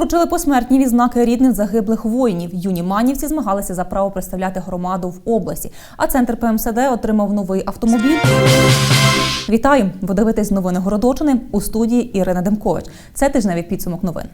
Вручили посмертні відзнаки рідним загиблих воїнів. Юні манівці змагалися за право представляти громаду в області. А центр ПМСД отримав новий автомобіль. Вітаю! Ви дивитесь новини Городочини у студії Ірина Демкович. Це тижневий підсумок новин.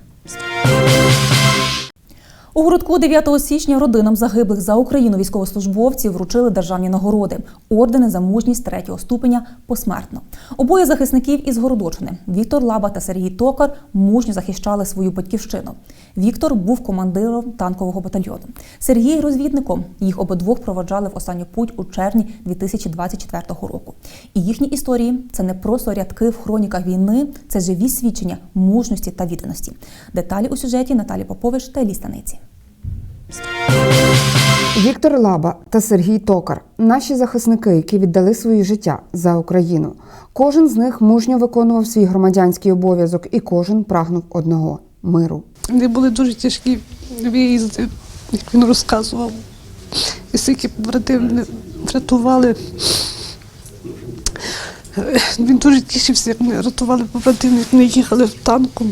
У городку 9 січня родинам загиблих за Україну військовослужбовців вручили державні нагороди, ордени за мужність третього ступеня посмертно. Обоє захисників із Городочини Віктор Лаба та Сергій Токар мужньо захищали свою батьківщину. Віктор був командиром танкового батальйону. Сергій розвідником. Їх обидвох проводжали в останню путь у червні 2024 року. І їхні історії це не просто рядки в хроніках війни, це живі свідчення мужності та відданості. Деталі у сюжеті Наталі Попович та Елі Станиці. Віктор Лаба та Сергій Токар наші захисники, які віддали свої життя за Україну. Кожен з них мужньо виконував свій громадянський обов'язок, і кожен прагнув одного миру. Вони були дуже тяжкі виїзди, як він розказував. І скільки побратим врятували. Він дуже тішився, як ми рятували побратимів, ми їхали в танку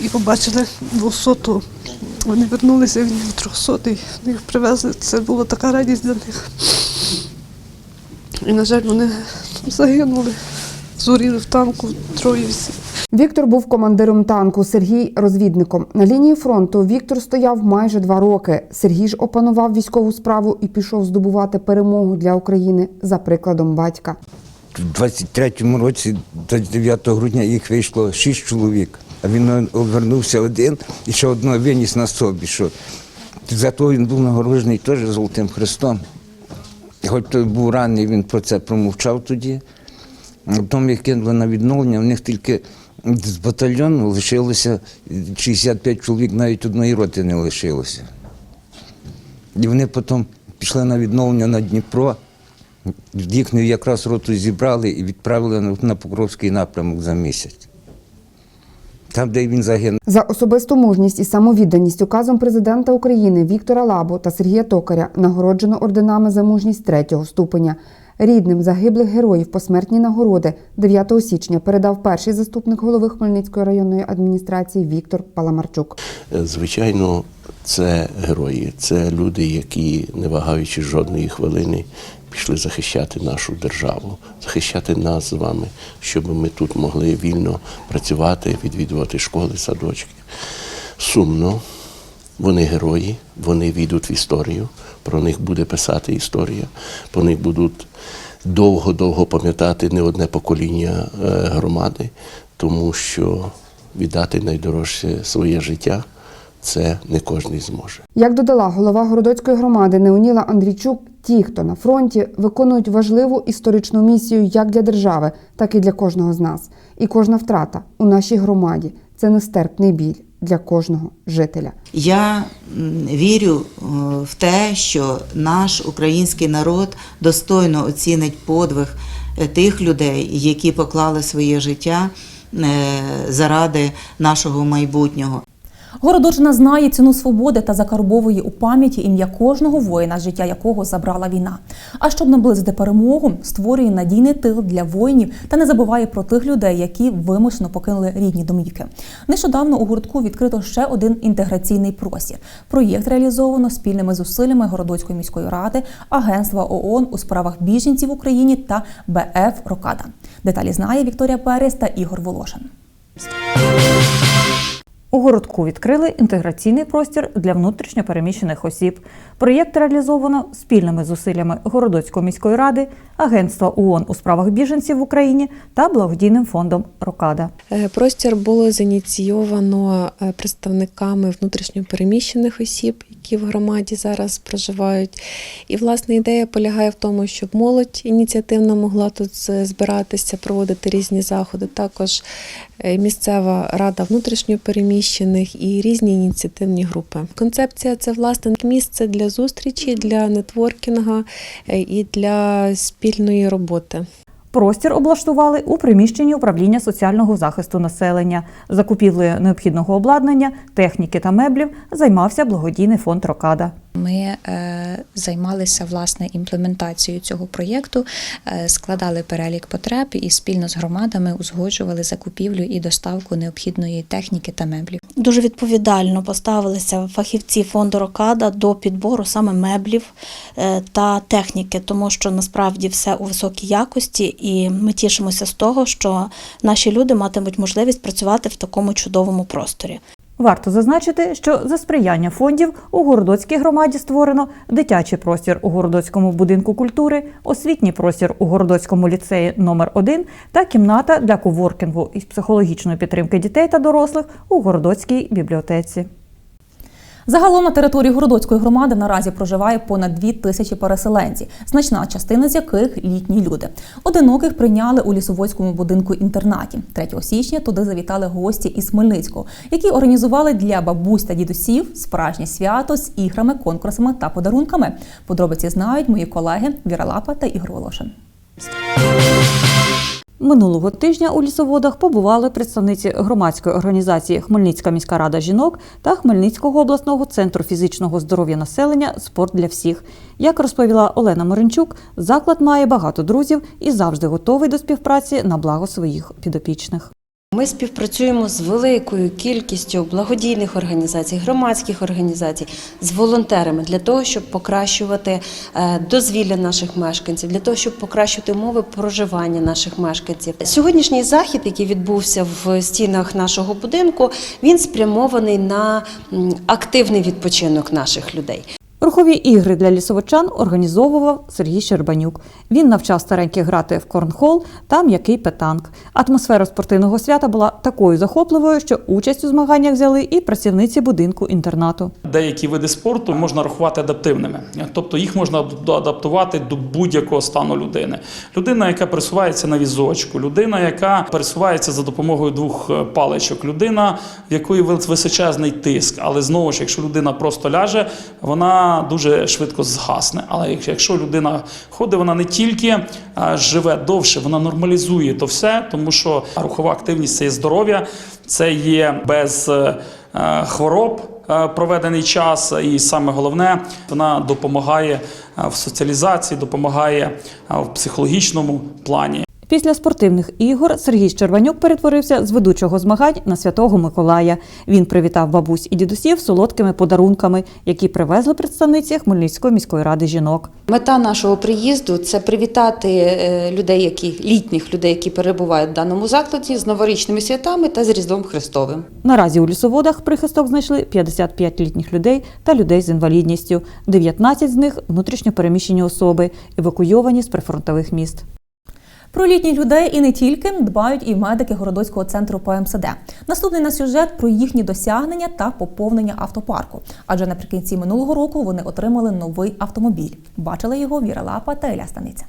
і побачили 200 Вони вернулися, він був 300 їх привезли. Це була така радість для них. І, на жаль, вони загинули, згоріли в танку, троє всі. Віктор був командиром танку, Сергій розвідником. На лінії фронту Віктор стояв майже два роки. Сергій ж опанував військову справу і пішов здобувати перемогу для України за прикладом батька. У 23-му році, 29 грудня, їх вийшло шість чоловік, а він повернувся один і ще одного виніс на собі. Що зато він був нагороджений теж Золотим Христом. Хоч той був ранений, він про це промовчав тоді. Потім їх кинули на відновлення, у них тільки з батальйону лишилося 65 чоловік, навіть одної роти не лишилося. І вони потім пішли на відновлення на Дніпро. Їхню якраз роту зібрали і відправили на Покровський напрямок за місяць. Там, де він загинув. За особисту мужність і самовідданість указом президента України Віктора Лабу та Сергія Токаря нагороджено орденами за мужність третього ступеня. Рідним загиблих героїв посмертні нагороди 9 січня передав перший заступник голови Хмельницької районної адміністрації Віктор Паламарчук. Звичайно, це герої, це люди, які, не вагаючи жодної хвилини, пішли захищати нашу державу, захищати нас з вами, щоб ми тут могли вільно працювати, відвідувати школи, садочки. Сумно, вони герої, вони війдуть в історію, про них буде писати історія, про них будуть довго-довго пам'ятати не одне покоління е, громади, тому що віддати найдорожче своє життя це не кожен зможе. Як додала голова городоцької громади Неоніла Андрійчук, ті, хто на фронті, виконують важливу історичну місію як для держави, так і для кожного з нас. І кожна втрата у нашій громаді це нестерпний біль для кожного жителя. Я вірю е, в те, що наш український народ достойно оцінить подвиг е, тих людей, які поклали своє життя е, заради нашого майбутнього. Городочина знає ціну свободи та закарбовує у пам'яті ім'я кожного воїна, життя якого забрала війна. А щоб наблизити перемогу, створює надійний тил для воїнів та не забуває про тих людей, які вимушено покинули рідні домівки. Нещодавно у гуртку відкрито ще один інтеграційний простір. Проєкт реалізовано спільними зусиллями Городоцької міської ради, Агентства ООН у справах біженців в Україні та БФ Рокада. Деталі знає Вікторія Перес та Ігор Волошин. У городку відкрили інтеграційний простір для внутрішньопереміщених осіб. Проєкт реалізовано спільними зусиллями Городоцької міської ради, Агентства ООН у справах біженців в Україні та благодійним фондом Рокада. Е, Простір було зініційовано е, представниками внутрішньопереміщених осіб, які в громаді зараз проживають. І власне ідея полягає в тому, щоб молодь ініціативно могла тут збиратися, проводити різні заходи. Також е, місцева рада внутрішньопереміщених і різні ініціативні групи. Концепція це власне місце для зустрічі, для нетворкінга е, і для спільної роботи. Простір облаштували у приміщенні управління соціального захисту населення. Закупівлею необхідного обладнання, техніки та меблів займався благодійний фонд Рокада. Ми е, займалися власне імплементацією цього проєкту, е, складали перелік потреб і спільно з громадами узгоджували закупівлю і доставку необхідної техніки та меблів. Дуже відповідально поставилися фахівці фонду Рокада до підбору саме меблів е, та техніки, тому що насправді все у високій якості, і ми тішимося з того, що наші люди матимуть можливість працювати в такому чудовому просторі. Варто зазначити, що за сприяння фондів у Городоцькій громаді створено дитячий простір у Городоцькому будинку культури, освітній простір у Городоцькому ліцеї номер 1 та кімната для коворкінгу із психологічної підтримки дітей та дорослих у Городоцькій бібліотеці. Загалом на території Городоцької громади наразі проживає понад дві тисячі переселенців, значна частина з яких літні люди. Одиноких прийняли у лісоводському будинку інтернаті. 3 січня туди завітали гості із Хмельницького, які організували для бабусь та дідусів справжнє свято з іграми, конкурсами та подарунками. Подробиці знають мої колеги Віра Лапа та Ігор Волошин. Минулого тижня у лісоводах побували представниці громадської організації Хмельницька міська рада жінок та Хмельницького обласного центру фізичного здоров'я населення Спорт для всіх. Як розповіла Олена Моренчук, заклад має багато друзів і завжди готовий до співпраці на благо своїх підопічних. Ми співпрацюємо з великою кількістю благодійних організацій, громадських організацій, з волонтерами для того, щоб покращувати е, дозвілля наших мешканців, для того, щоб покращувати умови проживання наших мешканців. Сьогоднішній захід, який відбувся в стінах нашого будинку, він спрямований на активний відпочинок наших людей. Рухові ігри для лісовичан організовував Сергій Щербанюк. Він навчав стареньких грати в корнхол та м'який петанк. Атмосфера спортивного свята була такою захопливою, що участь у змаганнях взяли і працівниці будинку інтернату. Деякі види спорту можна рахувати адаптивними, тобто їх можна адаптувати до будь-якого стану людини. Людина, яка пересувається на візочку, людина, яка пересувається за допомогою двох е, паличок, людина, в якої височезний тиск. Але знову ж, якщо людина просто ляже, вона дуже швидко згасне. Але якщо- людина ходить, вона не тільки е, живе довше, вона нормалізує то все, тому що рухова активність це є здоров'я, це є без е, е, хвороб проведений час, і саме головне, вона допомагає в соціалізації, допомагає в психологічному плані. Після спортивних ігор Сергій Щербанюк перетворився з ведучого змагань на святого Миколая. Він привітав бабусь і дідусів солодкими подарунками, які привезли представниці Хмельницької міської ради жінок. Мета нашого приїзду це привітати е, людей, які літніх людей, які перебувають в даному закладі, з новорічними святами та з Різдвом Христовим. Наразі у лісоводах прихисток знайшли 55 літніх людей та людей з інвалідністю. 19 з них внутрішньо переміщені особи, евакуйовані з прифронтових міст. Про літніх людей і не тільки дбають і медики городоцького центру ПМСД. Наступний на сюжет про їхні досягнення та поповнення автопарку. Адже наприкінці минулого року вони отримали новий автомобіль. Бачили його Віра Лапа та Еля Станиця.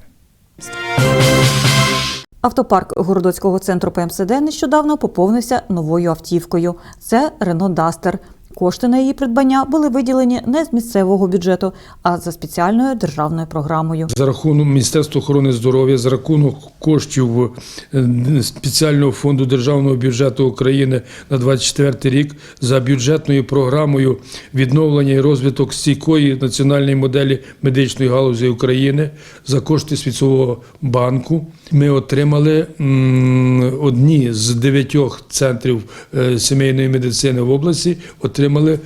Автопарк Городоцького центру ПМСД нещодавно поповнився новою автівкою. Це Рено Дастер. Кошти на її придбання були виділені не з місцевого бюджету, а за спеціальною державною програмою. За рахунок Міністерства охорони здоров'я, за рахунок коштів е, спеціального фонду державного бюджету України на 24 рік, за бюджетною програмою відновлення і розвиток стійкої національної моделі медичної галузі України за кошти Світового банку. Ми отримали одні з дев'ятьох центрів е, сімейної медицини в області. Отримали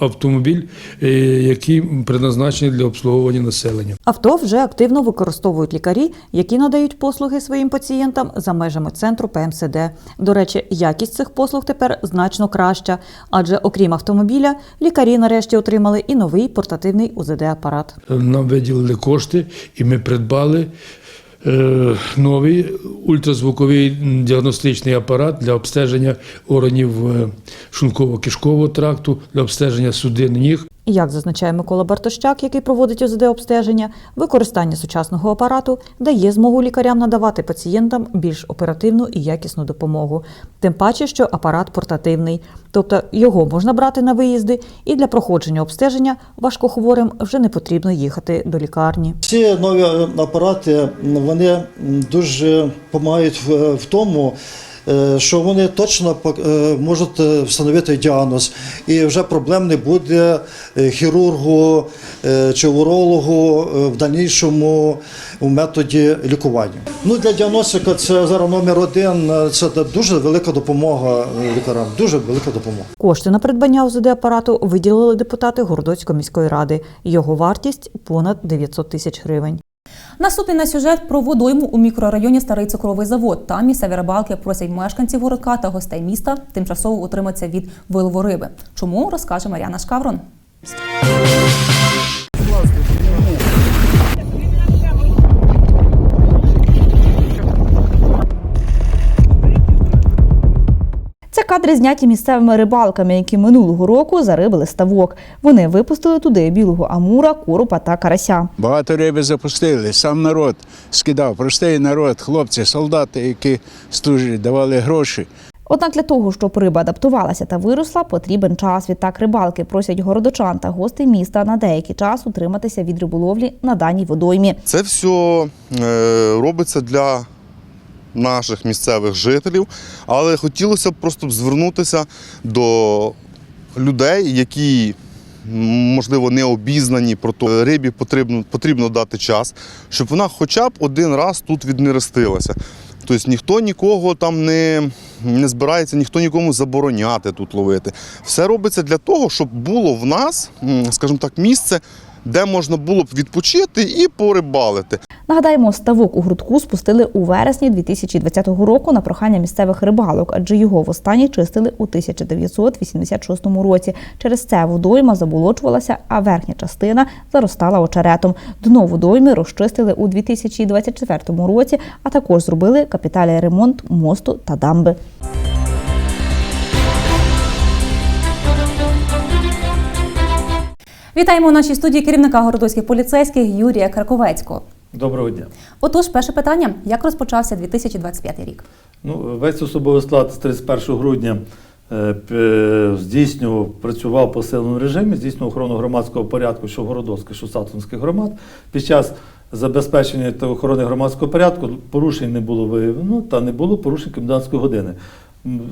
автомобіль, е, який предназначений для обслуговування населення. Авто вже активно використовують лікарі, які надають послуги своїм пацієнтам за межами центру ПМСД. До речі, якість цих послуг тепер значно краща, адже окрім автомобіля, лікарі нарешті отримали і новий портативний УЗД-апарат. Нам виділили кошти, і ми придбали новий ультразвуковий діагностичний апарат для обстеження органів е, шлунково-кишкового тракту, для обстеження судин ніг. Як зазначає Микола Бартощак, який проводить ОЗД обстеження, використання сучасного апарату дає змогу лікарям надавати пацієнтам більш оперативну і якісну допомогу. Тим паче, що апарат портативний, тобто його можна брати на виїзди, і для проходження обстеження важкохворим вже не потрібно їхати до лікарні. Ці нові апарати вони дуже допомагають в, тому, що вони точно е, можуть е, встановити діагноз, і вже проблем не буде е, хірургу е, чи урологу е, в дальнішому методі лікування. Ну для діагностика це зараз номер один. е, Це дуже велика допомога е, лікарям. Дуже велика допомога. Кошти на придбання ОЗД апарату виділили депутати Городоцької міської ради. Його вартість понад 900 тисяч гривень. Наступний на сюжет про водойму у мікрорайоні Старий цукровий завод. Там місцеві рибалки просять мешканців городка та гостей міста тимчасово утриматися від вилову риби. Чому розкаже Мар'яна Шкаврон? Кадри зняті місцевими рибалками, які минулого року зарибили ставок. Вони випустили туди білого амура, коропа та карася. Багато риби запустили, сам народ скидав, простий народ, хлопці, солдати, які служать, давали гроші. Однак для того, щоб риба адаптувалася та виросла, потрібен час. Відтак рибалки просять городочан та гостей міста на деякий час утриматися від риболовлі на даній водоймі. Це все е, робиться для наших місцевих жителів, але хотілося б просто звернутися до людей, які можливо не обізнані про то. Рибі потрібно, потрібно дати час, щоб вона хоча б один раз тут віднерестилася. Тобто ніхто нікого там не, не збирається, ніхто нікому забороняти тут ловити. Все робиться для того, щоб було в нас, скажімо так, місце, де можна було б відпочити і порибалити. Нагадаємо, ставок у грудку спустили у вересні 2020 року на прохання місцевих рибалок, адже його востаннє чистили у 1986 році. Через це водойма заболочувалася, а верхня частина заростала очеретом. Дно водойми розчистили у 2024 році, а також зробили капітальний ремонт мосту та дамби. Вітаємо у нашій студії керівника городоцьких поліцейських Юрія Краковецького. Доброго дня. Отож, перше питання: як розпочався 2025 рік? Ну, весь особовий склад з 31 грудня е, здійснював, працював в посиленому режимі, здійснював охорону громадського порядку, що Городоцьких, що Сатунських громад. Під час забезпечення та охорони громадського порядку порушень не було виявлено та не було порушень комендантської години.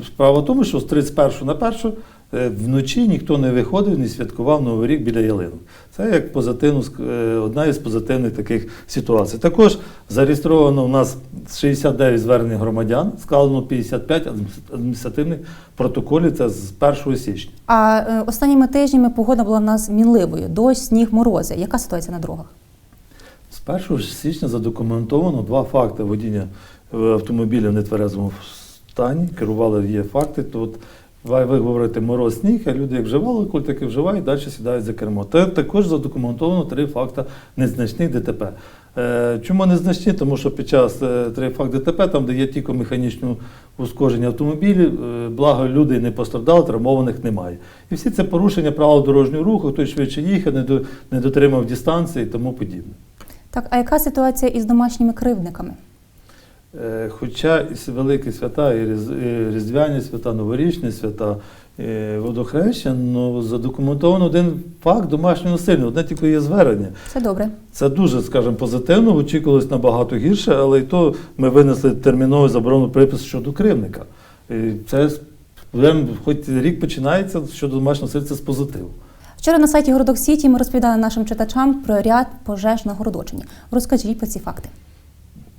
Справа в тому, що з 31 на 1 е, вночі ніхто не виходив, не святкував Новий рік біля ялинок. Це як позитивно, ск- е, одна із позитивних таких ситуацій. Також зареєстровано у нас 69 звернень громадян, складено 55 адміністративних протоколів. Це з 1 січня. А е, останніми тижнями погода була в нас мінливою. Дощ, сніг, морози. Яка ситуація на дорогах? З 1 січня задокументовано два факти водіння е, автомобіля в нетверезому стані. Керували є факти. То от ви говорите мороз сніг, а люди як вживали, коли таки вживають, далі сідають за кермо. Та також задокументовано три факти незначних ДТП. Е, Чому незначні? Тому що під час е, три факт ДТП, там де є тільки механічне ушкодження автомобілів, е, благо люди не постраждали, травмованих немає. І всі це порушення правил дорожнього руху, хтось швидше їхав, не до- не дотримав дистанції і тому подібне. Так, а яка ситуація із домашніми кривдниками? Е, Хоча і великі свята, і Різ- Різдвяні свята, новорічні свята, і водохреща, ну задокументовано один факт домашнього насильства. Одне тільки є звернення. Це добре. Це дуже, скажімо, позитивно, очікувалось набагато гірше, але і то ми винесли терміновий заборонений припис щодо кривника. І це хоч рік починається щодо домашнього насильства з позитиву. Вчора на сайті Городок Сіті ми розповідали нашим читачам про ряд пожеж на Городочині. Розкажіть про ці факти.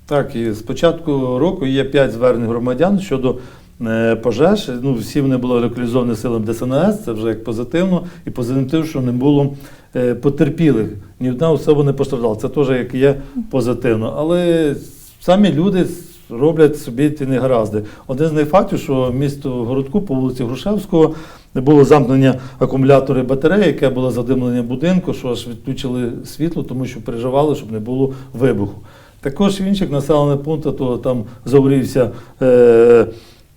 Так, і з початку року є 5 звернень громадян щодо е, пожеж. Ну, всі вони були локалізовані силами ДСНС, це вже як позитивно, і позитивно, що не було е, потерпілих. Ні одна особа не постраждала. Це теж як є позитивно. Але самі люди роблять собі ті негаразди. Один з них фактів, що місто Городку по вулиці Грушевського було замкнення акумулятори батареї, яке було задимлення будинку, що аж відключили світло, тому що переживали, щоб не було вибуху. Також в інших населених пунктах то там загорівся е,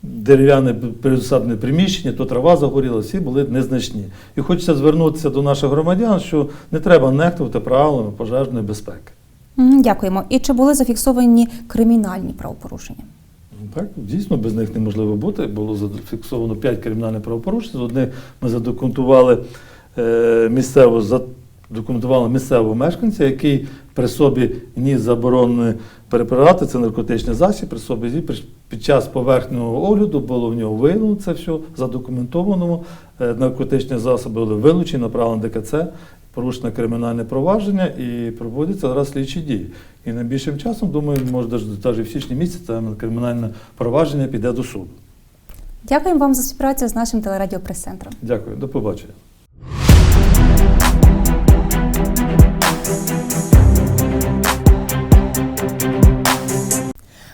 дерев'яне пересадне приміщення, то трава загоріла, всі були незначні. І хочеться звернутися до наших громадян, що не треба нехтувати правилами пожежної безпеки. Дякуємо. І чи були зафіксовані кримінальні правопорушення? Так, дійсно, без них неможливо бути. Було зафіксовано 5 кримінальних правопорушень. З одних ми задокументували е, місцеву, задокументували місцевого мешканця, який при собі ніс заборонені препарати, це наркотичний засіб, при собі під час поверхнього огляду було в нього виявлено це все задокументовано. Е, Наркотичні засоби були вилучені, направлені ДКЦ, порушено кримінальне провадження і проводяться зараз слідчі дії. І найближчим часом, думаю, може навіть в січні місяці це кримінальне провадження піде до суду. Дякуємо вам за співпрацю з нашим телерадіопрес-центром. Дякую, до побачення.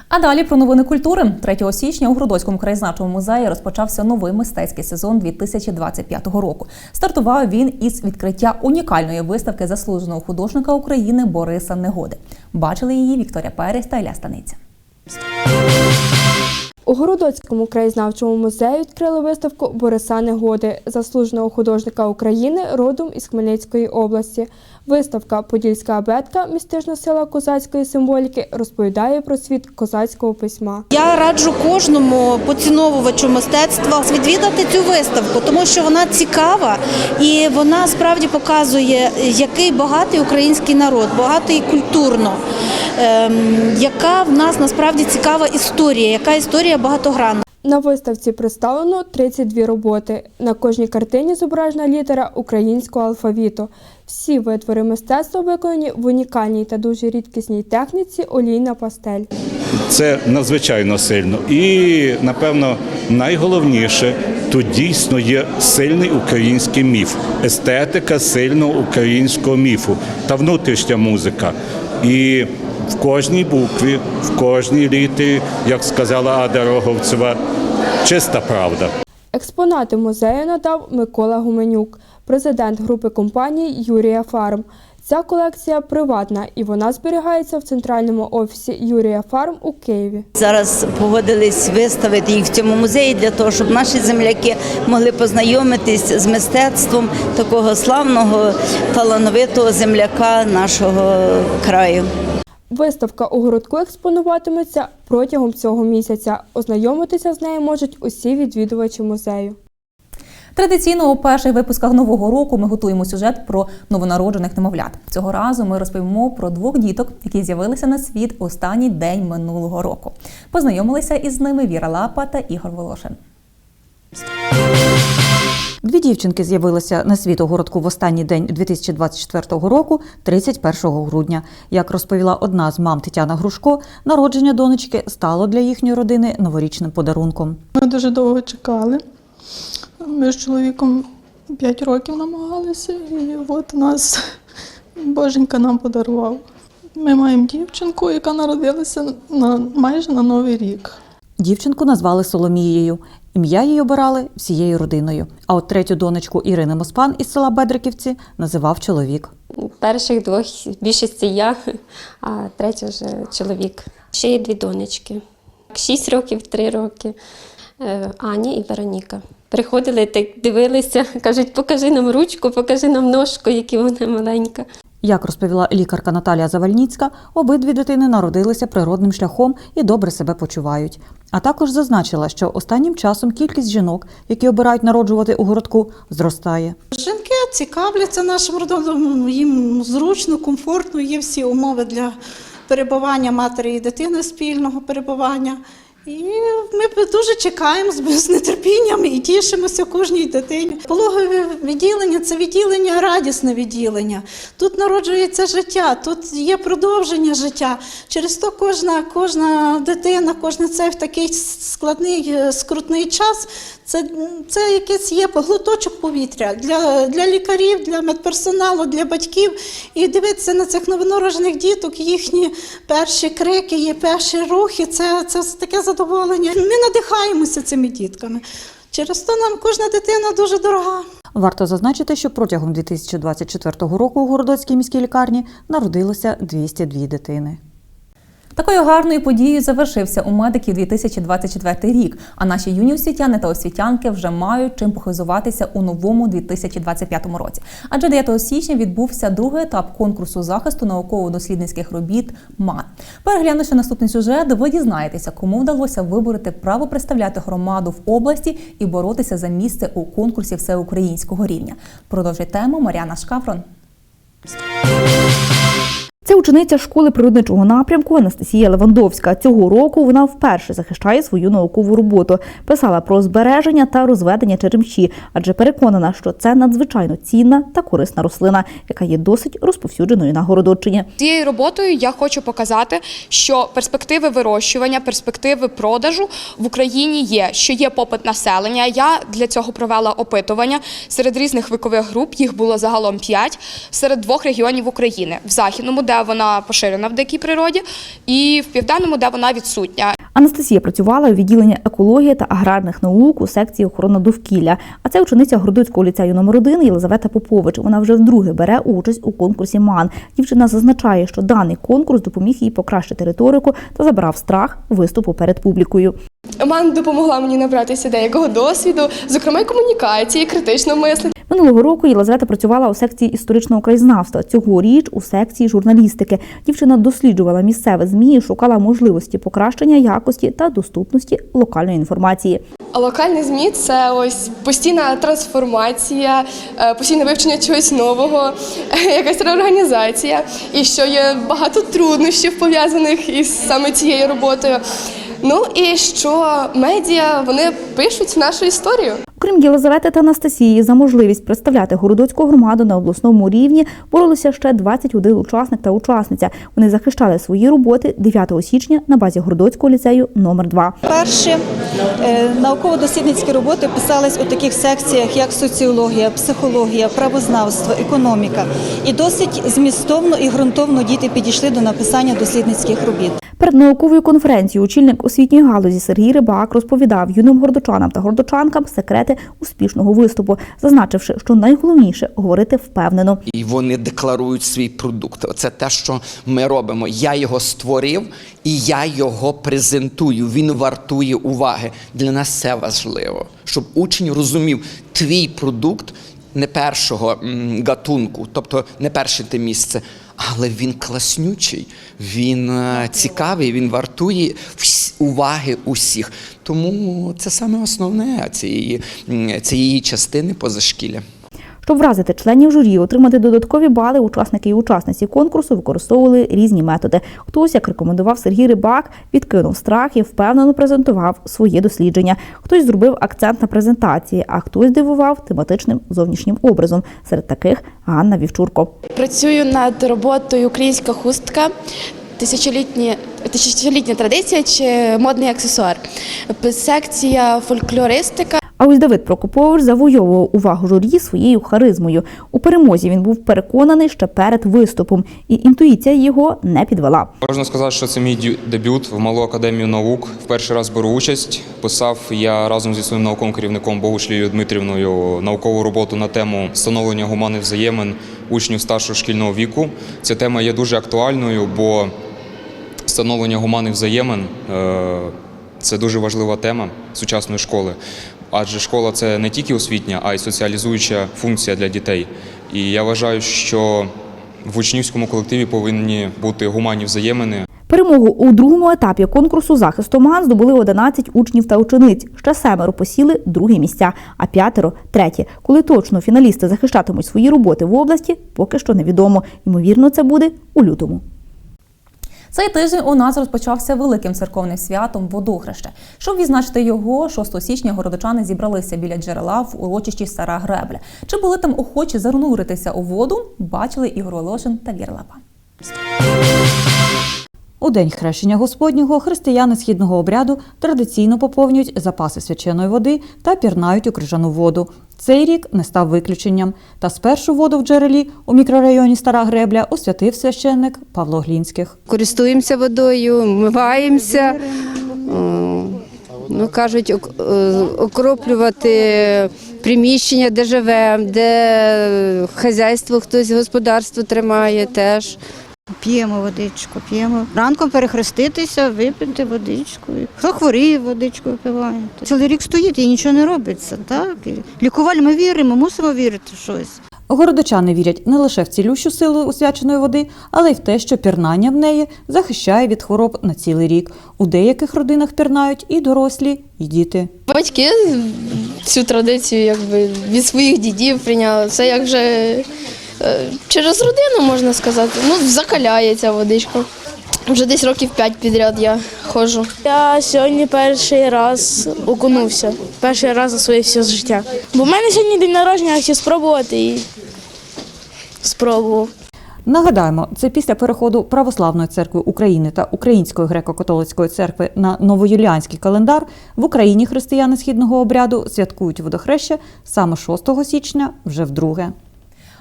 А далі про новини культури. 3 січня у Гродоцькому краєзнавчому музеї розпочався новий мистецький сезон 2025 року. Стартував він із відкриття унікальної виставки заслуженого художника України Бориса Негоди. Бачили її Вікторія Перес та Ілля Станиця. У Городоцькому краєзнавчому музеї відкрили виставку Бориса Негоди, заслуженого художника України родом із Хмельницької області. Виставка Подільська абетка містична сила козацької символіки розповідає про світ козацького письма. Я раджу кожному поціновувачу мистецтва відвідати цю виставку, тому що вона цікава і вона справді показує, який багатий український народ, багатий культурно, ем, яка в нас насправді цікава історія, яка історія багатогранна. На виставці представлено 32 роботи. На кожній картині зображена літера українського алфавіту. Всі витвори мистецтва виконані в унікальній та дуже рідкісній техніці олійна пастель. Це надзвичайно сильно. І, напевно, найголовніше тут дійсно є сильний український міф, естетика сильного українського міфу та внутрішня музика. І в кожній букві, в кожній літері, як сказала Ада Роговцева, чиста правда. Експонати музею надав Микола Гуменюк, президент групи компаній Юрія Фарм. Ця колекція приватна і вона зберігається в центральному офісі Юрія Фарм у Києві. Зараз погодились виставити їх в цьому музеї для того, щоб наші земляки могли познайомитись з мистецтвом такого славного талановитого земляка нашого краю. Виставка у городку експонуватиметься протягом цього місяця. Ознайомитися з нею можуть усі відвідувачі музею. Традиційно у перших випусках нового року ми готуємо сюжет про новонароджених немовлят. Цього разу ми розповімо про двох діток, які з'явилися на світ останній день минулого року. Познайомилися із ними Віра Лапа та Ігор Волошин. Дві дівчинки з'явилися на світ у городку в останній день 2024 року, 31 грудня. Як розповіла одна з мам Тетяна Грушко, народження донечки стало для їхньої родини новорічним подарунком. Ми дуже довго чекали. Ми з чоловіком 5 років намагалися, і от нас Боженька нам подарував. Ми маємо дівчинку, яка народилася на майже на Новий рік. Дівчинку назвали Соломією. Ім'я їй обирали всією родиною. А от третю донечку Ірини Моспан із села Бедриківці називав чоловік. Перших двох більшості я, а третя вже чоловік. Ще є дві донечки. Шість років, три роки. Е, Аня і Вероніка. Приходили, так дивилися, кажуть, покажи нам ручку, покажи нам ножку, які вона маленька. Як розповіла лікарка Наталія Завальніцька, обидві дитини народилися природним шляхом і добре себе почувають. А також зазначила, що останнім часом кількість жінок, які обирають народжувати у городку, зростає. Жінки цікавляться нашим родом, їм зручно, комфортно, є всі умови для перебування матері і дитини спільного перебування. І ми дуже чекаємо з нетерпінням і тішимося кожній дитині. Пологове відділення це відділення, радісне відділення. Тут народжується життя, тут є продовження життя. Через то кожна, кожна дитина, кожен цей в такий складний, е, скрутний час. Це, це якийсь є глоточок повітря для, для лікарів, для медперсоналу, для батьків. І дивитися на цих новонароджених діток, їхні перші крики, її перші рухи це, це таке задоволення. Ми надихаємося цими дітками. Через то нам кожна дитина дуже дорога. Варто зазначити, що протягом 2024 року у Городоцькій міській лікарні народилося 202 дитини. Такою гарною подією завершився у медиків 2024 рік. А наші юні освітяни та освітянки вже мають чим похизуватися у новому 2025 році. Адже 9 січня відбувся другий етап конкурсу захисту науково-дослідницьких робіт МАН. Переглянувши наступний сюжет, ви дізнаєтеся, кому вдалося вибороти право представляти громаду в області і боротися за місце у конкурсі всеукраїнського рівня. Продовжить тему Мар'яна Шкаврон. Це учениця школи природничого напрямку Анастасія Левандовська. Цього року вона вперше захищає свою наукову роботу. Писала про збереження та розведення черемші, адже переконана, що це надзвичайно цінна та корисна рослина, яка є досить розповсюдженою на Городоччині. Цією роботою я хочу показати, що перспективи вирощування, перспективи продажу в Україні є, що є попит населення. Я для цього провела опитування серед різних вікових груп. Їх було загалом п'ять серед двох регіонів України: в західному, де вона поширена в дикій природі, і в південному, де вона відсутня. Анастасія працювала у відділенні екології та аграрних наук у секції охорони довкілля. А це учениця Городоцького ліцею номер 1 Єлизавета Попович. Вона вже вдруге бере участь у конкурсі МАН. Дівчина зазначає, що даний конкурс допоміг їй покращити риторику та забрав страх виступу перед публікою. Ман допомогла мені набратися деякого досвіду, зокрема й комунікації, критично мислення. Минулого року Єлизавета працювала у секції історичного краєзнавства. Цьогоріч у секції журналістики. Дівчина досліджувала місцеве змі, шукала можливості покращення якості та доступності локальної інформації. Локальні змі це ось постійна трансформація, е, постійне вивчення чогось нового, якась реорганізація, і що є багато труднощів пов'язаних із саме цією роботою. Ну і що медіа вони пишуть нашу історію. Окрім Єлизавети та Анастасії, за можливість представляти городоцьку громаду на обласному рівні боролися ще 21 учасник та учасниця. Вони захищали свої роботи 9 січня на базі Городоцького ліцею номер 2 Перші е, науково-дослідницькі роботи писались у таких секціях, як соціологія, психологія, правознавство, економіка. І досить змістовно і ґрунтовно діти підійшли до написання дослідницьких робіт. Перед науковою конференцією очільник освітньої галузі Сергій Рибак розповідав юним гордочанам та гордочанкам секрети успішного виступу, зазначивши, що найголовніше говорити впевнено. І вони декларують свій продукт. Це те, що ми робимо. Я його створив і я його презентую. Він вартує уваги. Для нас це важливо, щоб учень розумів твій продукт не першого гатунку, тобто не перше те місце. Але він класнючий, він е, цікавий, він вартує уваги усіх. Тому це саме основне цієї, цієї частини позашкілля. Щоб вразити членів журі, отримати додаткові бали, учасники і учасниці конкурсу використовували різні методи. Хтось, як рекомендував Сергій Рибак, відкинув страх і впевнено презентував своє дослідження. Хтось зробив акцент на презентації, а хтось дивував тематичним зовнішнім образом. Серед таких Ганна Вівчурко. Працюю над роботою Українська хустка. Тисячолітні, тисячолітня традиція чи модний аксесуар. Секція фольклористика. А ось Давид Прокопович завойовував увагу журі своєю харизмою. У перемозі він був переконаний ще перед виступом, і інтуїція його не підвела. Можна сказати, що це мій дебют в Малу академію наук. В перший раз беру участь. Писав я разом зі своїм науковим керівником Богушлією Дмитрівною наукову роботу на тему встановлення гуманних взаємин учнів старшого шкільного віку. Ця тема є дуже актуальною, бо встановлення гуманних взаємин е, це дуже важлива тема сучасної школи. Адже школа це не тільки освітня, а й соціалізуюча функція для дітей. І я вважаю, що в учнівському колективі повинні бути гуманні взаємини. Перемогу у другому етапі конкурсу захисту МАН здобули 11 учнів та учениць. Ще семеро посіли другі місця, а п'ятеро треті. Коли точно фіналісти захищатимуть свої роботи в області, поки що невідомо. Ймовірно, це буде у лютому. Цей тиждень у нас розпочався великим церковним святом водохреще. Щоб відзначити його, 6 січня городочани зібралися біля джерела в урочищі Стара Гребля. Чи були там охочі зануритися у воду? Бачили Ігор Волошин та Вірлапа. У день хрещення Господнього християни східного обряду традиційно поповнюють запаси свяченої води та пірнають у крижану воду. Цей рік не став виключенням. Та спершу воду в джерелі у мікрорайоні Стара Гребля освятив священник Павло Глінських. Користуємося водою, вмиваємося. О, Ну, кажуть, е, окроплювати приміщення, де живемо, де хазяйство, хтось господарство тримає теж. П'ємо водичку, п'ємо. Ранком перехреститися, випити водичку. Хто хворіє, водичку випиває. Цілий рік стоїть і нічого не робиться. Так? Лікуваль ми віримо, мусимо вірити в щось. Городочани вірять не лише в цілющу силу освяченої води, але й в те, що пірнання в неї захищає від хвороб на цілий рік. У деяких родинах пірнають і дорослі, і діти. Батьки цю традицію якби від своїх дідів прийняли. Це як вже через родину можна сказати. Ну, закаляє ця водичка. Вже десь років п'ять підряд я ходжу. Я сьогодні перший раз окунувся. Перший раз за своє все життя. Бо в мене сьогодні день народження, я хотів спробувати і спробував. Нагадаємо, це після переходу Православної церкви України та Української греко-католицької церкви на новоюліанський календар в Україні християни східного обряду святкують водохреща саме 6 січня вже вдруге.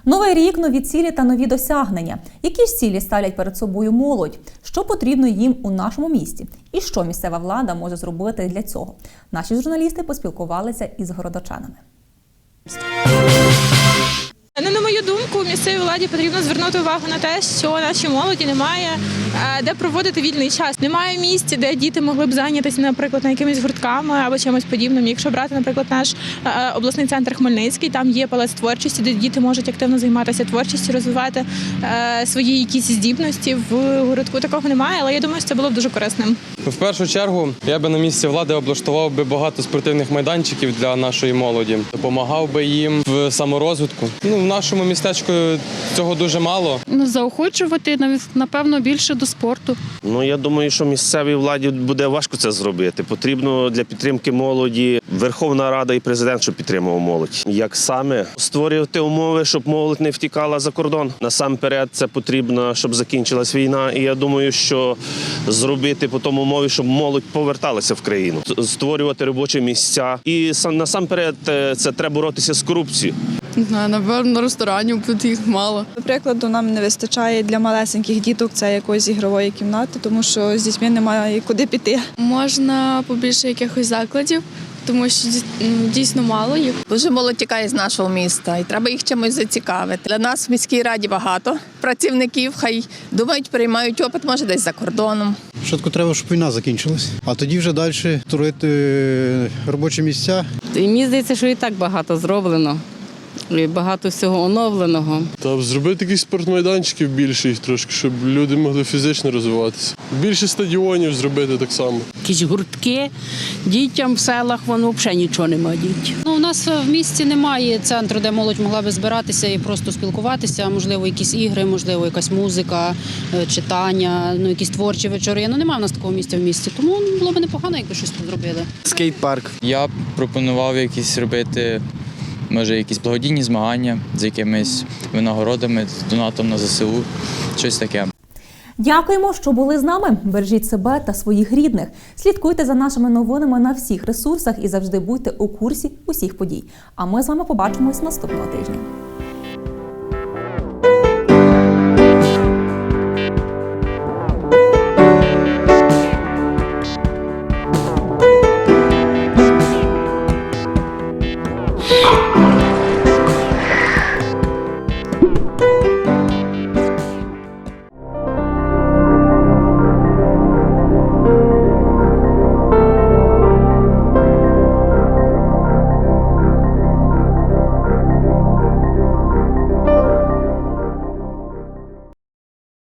Новий рік, нові цілі та нові досягнення. Які ж цілі ставлять перед собою молодь? Що потрібно їм у нашому місті? І що місцева влада може зробити для цього? Наші журналісти поспілкувалися із городочанами. Ну, на мою думку, місцевій владі потрібно звернути увагу на те, що нашій молоді немає е, де проводити вільний час. Немає місць, де діти могли б зайнятися, наприклад, на якимись гуртками або чимось подібним. Якщо брати, наприклад, наш е, обласний центр Хмельницький, там є палац творчості, де діти можуть активно займатися творчістю, розвивати е, свої якісь здібності. В городку такого немає, але я думаю, що це було б дуже корисним. В першу чергу я би на місці влади облаштував би багато спортивних майданчиків для нашої молоді, допомагав би їм в саморозвитку. Ну нашому містечку цього дуже мало. Ну, заохочувати нав- напевно більше до спорту. Ну я думаю, що місцевій владі буде важко це зробити. Потрібно для підтримки молоді Верховна Рада і президент, щоб підтримував молодь. Як саме створювати умови, щоб молодь не втікала за кордон. Насамперед, це потрібно, щоб закінчилась війна. І я думаю, що зробити по тому умові, щоб молодь поверталася в країну, створювати робочі місця. І сам- насамперед е, це треба боротися з корупцією. Знаю, напевно, ресторанів тут їх мало. Наприклад, нам не вистачає для малесеньких діток це якоїсь ігрової кімнати, тому що з дітьми немає куди піти. Можна побільше якихось закладів, тому що ну, дійсно мало їх. Дуже молодь тікає з нашого міста, і треба їх чимось зацікавити. Для нас в міській раді багато працівників, хай думають, приймають опит, може десь за кордоном. Спочатку треба, щоб війна закінчилась, а тоді вже далі створити е, робочі місця. І мені здається, що і так багато зроблено. І багато всього оновленого. Та зробити якісь спортмайданчиків більше їх трошки, щоб люди могли фізично розвиватися. Більше стадіонів зробити так само. Якісь гуртки дітям в селах воно взагалі нічого немає дітям. Ну, у нас в місті немає центру, де молодь могла би збиратися і просто спілкуватися. Можливо, якісь ігри, можливо, якась музика, е, читання, ну якісь творчі вечори. Ну немає в нас такого місця в місті. Тому було б непогано, якби щось тут зробили. Скейт-парк. Я б пропонував якісь робити, може, якісь благодійні змагання з якимись винагородами, з донатом на ЗСУ, щось таке. Дякуємо, що були з нами. Бережіть себе та своїх рідних. Слідкуйте за нашими новинами на всіх ресурсах і завжди будьте у курсі усіх подій. А ми з вами побачимось наступного тижня.